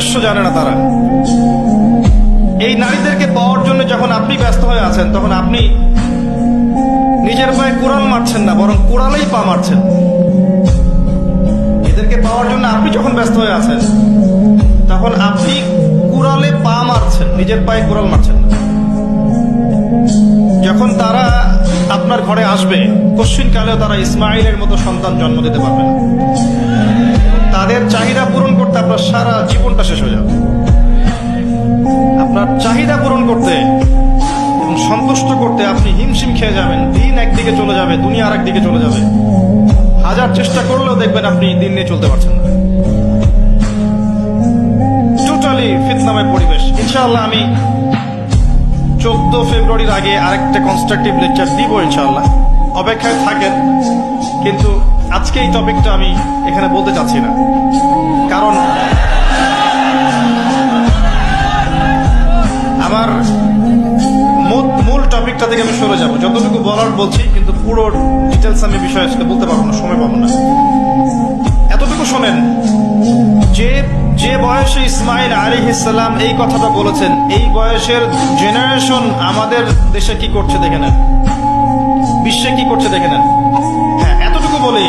উদ্দেশ্য জানে না তারা। এই নারীদেরকে পাওয়ার জন্য যখন আপনি ব্যস্ত হয়ে আছেন, তখন আপনি নিজের পায়ে কোরাল মারছেন না, বরং কোরালেই পা মারছেন। এদেরকে পাওয়ার জন্য আপনি যখন ব্যস্ত হয়ে আছেন, তখন আপনি কুড়ালে পা মারছেন, নিজের পায়ে কুড়াল মারছেন না। যখন তারা আপনার ঘরে আসবে কশ্চিন কালেও তারা ইসমাইলের মতো সন্তান জন্ম দিতে পারবে না। আপনার সারা জীবনটা শেষ হয়ে যাবে। আপনার চাহিদা পূরণ করতে এবং সন্তুষ্ট করতে আপনি হিমশিম খেয়ে যাবেন। দিন একদিকে চলে যাবে, দুনিয়া আর একদিকে চলে যাবে। হাজার চেষ্টা করলেও দেখবেন আপনি দিন নিয়ে চলতে পারছেন না। টোটালি ফিতনাময় পরিবেশ। ইনশাআল্লাহ আমি চোদ্দ ফেব্রুয়ারির আগে আরেকটা কনস্ট্রাকটিভ লেকচার দিব ইনশাআল্লাহ। অপেক্ষায় থাকেন, কিন্তু আজকে এই টপিকটা আমি এখানে বলতে চাচ্ছি না। কারণ টপিকটা থেকে আমি সরে যাব। যতটুকু বলার বলছি, কিন্তু পুরো ডিটেলস আমি বিষয় আজকে বলতে পারব না, সময় পাবো না। এতটুকু শোনেন, যে যে বয়সে ইসমাইল আলী ইসলাম এই কথাটা বলেছেন, এই বয়সের জেনারেশন আমাদের দেশে কি করছে দেখে নেন। বিশ্বে কি করছে দেখে নেন। হ্যাঁ এতটুকু বলি